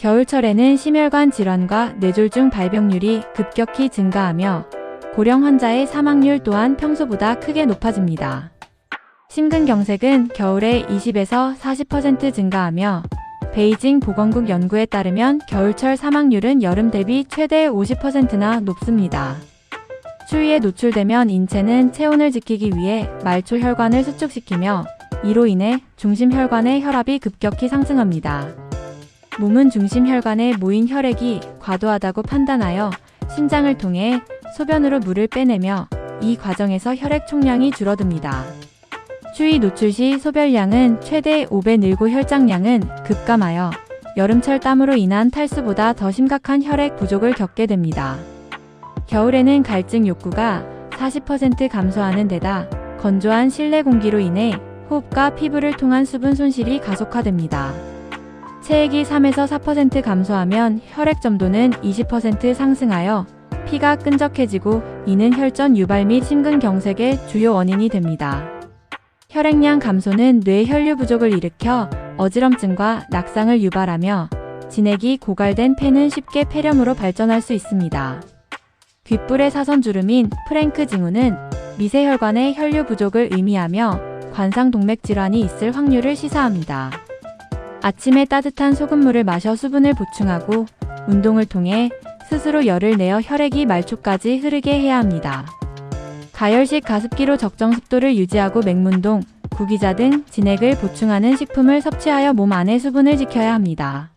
겨울철에는 심혈관 질환과 뇌졸중 발병률이 급격히 증가하며 고령 환자의 사망률 또한 평소보다 크게 높아집니다. 심근경색은 겨울에 20에서 40% 증가하며 베이징 보건국 연구에 따르면 겨울철 사망률은 여름 대비 최대 50%나 높습니다. 추위에 노출되면 인체는 체온을 지키기 위해 말초 혈관을 수축시키며 이로 인해 중심 혈관의 혈압이 급격히 상승합니다. 몸은 중심 혈관에 모인 혈액이 과도하다고 판단하여 심장을 통해 소변으로 물을 빼내며 이 과정에서 혈액 총량이 줄어듭니다. 추위 노출 시 소변량은 최대 5배 늘고 혈장량은 급감하여 여름철 땀으로 인한 탈수보다 더 심각한 혈액 부족을 겪게 됩니다. 겨울에는 갈증 욕구가 40% 감소하는 데다 건조한 실내 공기로 인해 호흡과 피부를 통한 수분 손실이 가속화됩니다. 체액이 3에서 4% 감소하면 혈액 점도는 20% 상승하여 피가 끈적해지고 이는 혈전 유발 및 심근경색의 주요 원인이 됩니다. 혈액량 감소는 뇌 혈류 부족을 일으켜 어지럼증과 낙상을 유발하며 진액이 고갈된 폐는 쉽게 폐렴으로 발전할 수 있습니다. 귓불의 사선주름인 프랭크 징후는 미세혈관의 혈류 부족을 의미하며 관상동맥 질환이 있을 확률을 시사합니다. 아침에 따뜻한 소금물을 마셔 수분을 보충하고 운동을 통해 스스로 열을 내어 혈액이 말초까지 흐르게 해야 합니다. 가열식 가습기로 적정 습도를 유지하고 맹문동, 구기자 등 진액을 보충하는 식품을 섭취하여 몸 안의 수분을 지켜야 합니다.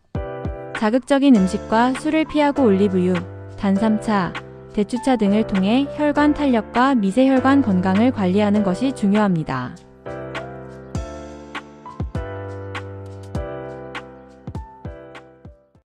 자극적인 음식과 술을 피하고 올리브유, 단삼차, 대추차 등을 통해 혈관 탄력과 미세혈관 건강을 관리하는 것이 중요합니다.